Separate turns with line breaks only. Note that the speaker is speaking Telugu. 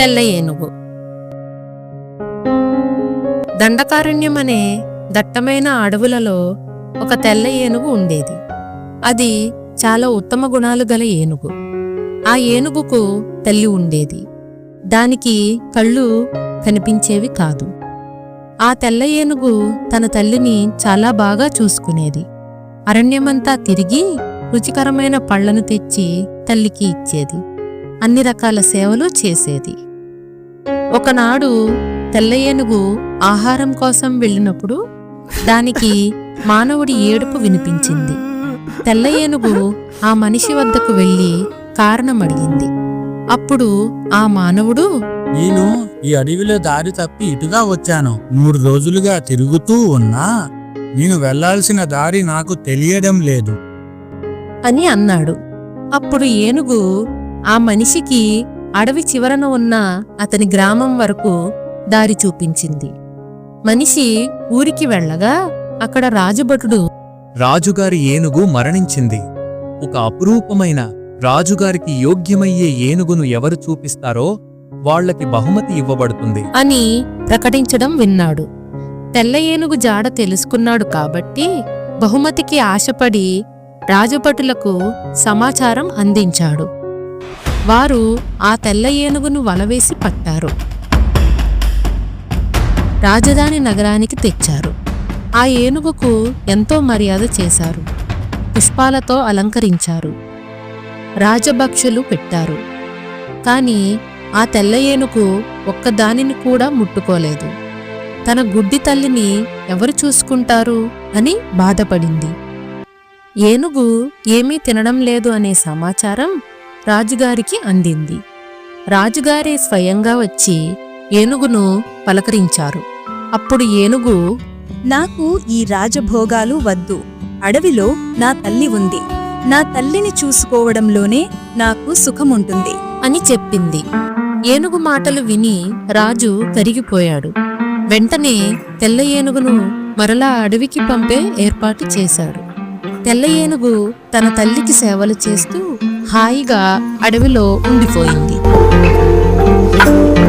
తెల్ల ఏనుగు దండకారణ్యం అనే దట్టమైన అడవులలో ఒక తెల్ల ఏనుగు ఉండేది. అది చాలా ఉత్తమ గుణాలు గల ఏనుగు. ఆ ఏనుగుకు తల్లి ఉండేది. దానికి కళ్ళు కనిపించేవి కాదు. ఆ తెల్ల ఏనుగు తన తల్లిని చాలా బాగా చూసుకునేది. అరణ్యమంతా తిరిగి రుచికరమైన పళ్ళను తెచ్చి తల్లికి ఇచ్చేది. అన్ని రకాల సేవలు చేసేది. ఒకనాడు తెల్ల ఏనుగు ఆహారం కోసం వెళ్ళినప్పుడు దానికి మానవుడి ఏడుపు వినిపించింది. తెల్ల ఏనుగు ఆ మనిషి వద్దకు వెళ్ళి కారణం అడిగింది అప్పుడు ఆ మానవుడు
నేను ఈ అడవిలో దారి తప్పి ఇటుగా వచ్చాను. మూడు రోజులుగా తిరుగుతూ ఉన్నా నేను వెళ్ళాల్సిన దారి నాకు తెలియడం లేదు.
అని అన్నాడు. అప్పుడు ఏనుగు ఆ మనిషికి అడవి చివరన ఉన్న అతని గ్రామం వరకు దారి చూపించింది. మనిషి ఊరికి వెళ్ళగా అక్కడ రాజభటుడు
రాజుగారి ఏనుగు మరణించింది. ఒక అపురూపమైన రాజుగారికి యోగ్యమయ్యే ఏనుగును ఎవరు చూపిస్తారో వాళ్ళకి బహుమతి ఇవ్వబడుతుంది.
అని ప్రకటించడం విన్నాడు. తెల్ల ఏనుగు జాడ తెలుసుకున్నాడు కాబట్టి బహుమతికి ఆశపడి రాజభటులకు సమాచారం అందించాడు. వారు ఆ తెల్ల ఏనుగును వలవేసి పట్టారు. రాజధాని నగరానికి తెచ్చారు. ఆ ఏనుగుకు ఎంతో మర్యాద చేశారు. పుష్పాలతో అలంకరించారు. రాజభక్షులు పెట్టారు. కాని ఆ తెల్ల ఏనుగు ఒక్కదానిని కూడా ముట్టుకోలేదు. తన గుడ్డి తల్లిని ఎవరు చూసుకుంటారు అని బాధపడింది. ఏనుగు ఏమీ తినడం లేదు అనే సమాచారం రాజుగారికి అందింది. రాజుగారే స్వయంగా వచ్చి ఏనుగును పలకరించారు. అప్పుడు ఏనుగు
నాకు ఈ రాజభోగాలు వద్దు. అడవిలో నా తల్లి ఉంది. నా తల్లిని చూసుకోవడంలోనే నాకు సుఖముంటుంది.
అని చెప్పింది. ఏనుగు మాటలు విని రాజు కరిగిపోయాడు వెంటనే తెల్ల ఏనుగును మరలా అడవికి పంపే ఏర్పాటు చేశాడు. తెల్ల ఏనుగు తన తల్లికి సేవలు చేస్తూ హాయిగా అడవిలో ఉండిపోయింది.